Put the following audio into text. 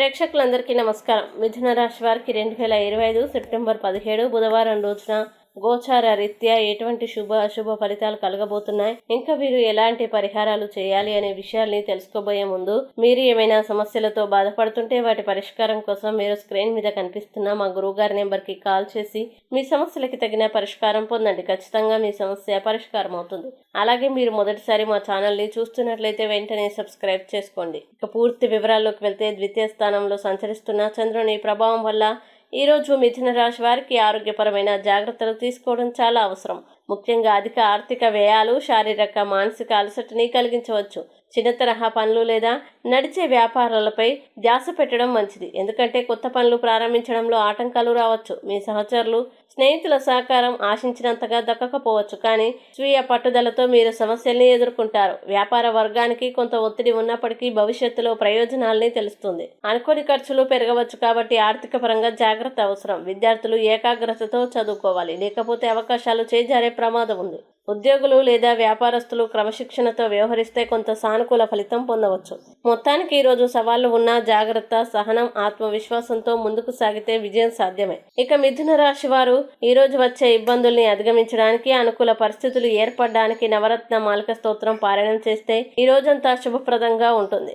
ప్రేక్షకులందరికీ నమస్కారం. మిథున రాశి వారికి రెండు వేల ఇరవై ఐదు సెప్టెంబర్ పదిహేడు బుధవారం రోజున గోచార రీత్యా ఎటువంటి శుభ అశుభ ఫలితాలు కలగబోతున్నాయి? ఇంకా మీరు ఎలాంటి పరిహారాలు చేయాలి అనే విషయాల్ని తెలుసుకోబోయే ముందు మీరు ఏమైనా సమస్యలతో బాధపడుతుంటే వాటి పరిష్కారం కోసం మీరు స్క్రీన్ మీద కనిపిస్తున్న మా గురువుగారి నెంబర్కి కాల్ చేసి మీ సమస్యలకి తగిన పరిష్కారం పొందండి. ఖచ్చితంగా మీ సమస్య పరిష్కారం అవుతుంది. అలాగే మీరు మొదటిసారి మా ఛానల్ని చూస్తున్నట్లయితే వెంటనే సబ్స్క్రైబ్ చేసుకోండి. ఇక పూర్తి వివరాల్లోకి వెళ్తే ద్వితీయ స్థానంలో సంచరిస్తున్న చంద్రుని ప్రభావం వల్ల ఈ రోజు మిథున రాశి వారికి ఆరోగ్యపరమైన జాగ్రత్తలు తీసుకోవడం చాలా అవసరం. ముఖ్యంగా అధిక ఆర్థిక వ్యయాలు శారీరక మానసిక అలసటని కలిగించవచ్చు. చిన్న తరహా పనులు లేదా నడిచే వ్యాపారాలపై ధ్యాస పెట్టడం మంచిది. ఎందుకంటే కొత్త పనులు ప్రారంభించడంలో ఆటంకాలు రావచ్చు. మీ సహచరులు స్నేహితుల సహకారం ఆశించినంతగా దక్కకపోవచ్చు కానీ స్వీయ పట్టుదలతో మీరు సమస్యల్ని ఎదుర్కొంటారు. వ్యాపార వర్గానికి కొంత ఒత్తిడి ఉన్నప్పటికీ భవిష్యత్తులో ప్రయోజనాల్ని తెలుస్తుంది. అనుకోని ఖర్చులు పెరగవచ్చు కాబట్టి ఆర్థిక పరంగా జాగ్రత్త అవసరం. విద్యార్థులు ఏకాగ్రతతో చదువుకోవాలి. లేకపోతే అవకాశాలు చేజారే ప్రమాదం ఉంది. ఉద్యోగులు లేదా వ్యాపారస్తులు క్రమశిక్షణతో వ్యవహరిస్తే కొంత సానుకూల ఫలితం పొందవచ్చు. మొత్తానికి ఈరోజు సవాళ్ళు ఉన్న జాగ్రత్త సహనం ఆత్మవిశ్వాసంతో ముందుకు సాగితే విజయం సాధ్యమే. ఇక మిథున రాశి వారు ఈరోజు వచ్చే ఇబ్బందుల్ని అధిగమించడానికి అనుకూల పరిస్థితులు ఏర్పడడానికి నవరత్న మాలిక స్తోత్రం పారాయణం చేస్తే ఈ రోజంతా శుభప్రదంగా ఉంటుంది.